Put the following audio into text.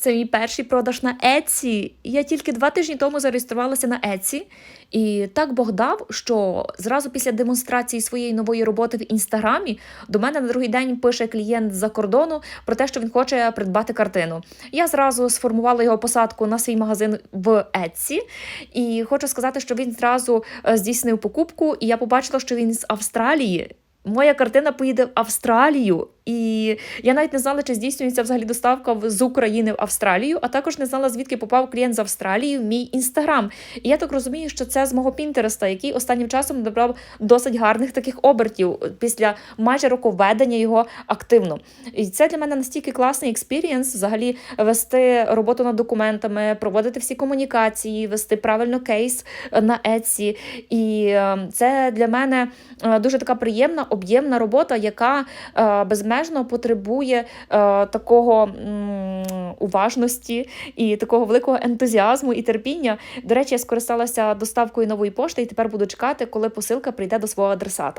Це мій перший продаж на Etsy. Я тільки два тижні тому зареєструвалася на Etsy. І так Бог дав, що зразу після демонстрації своєї нової роботи в інстаграмі до мене на другий день пише клієнт з-за кордону про те, що він хоче придбати картину. Я зразу сформувала його посадку на свій магазин в Etsy. І хочу сказати, що він зразу е, здійснив покупку, і я побачила, що він з Австралії. Моя картина поїде в Австралію, і я навіть не знала, чи здійснюється взагалі доставка з України в Австралію, а також не знала, звідки попав клієнт з Австралії в мій інстаграм. І я так розумію, що це з мого Пінтереста, який останнім часом набрав досить гарних таких обертів після майже роковедення його активно. І це для мене настільки класний експірієнс взагалі вести роботу над документами, проводити всі комунікації, вести правильно кейс е, на Etsy. І е, це для мене е, дуже така приємна, об'ємна робота, яка е, безмежно потребує е, такого уважності і такого великого ентузіазму і терпіння. До речі, я скористалася доставкою нової пошти і тепер буду чекати, коли посилка прийде до свого адресата.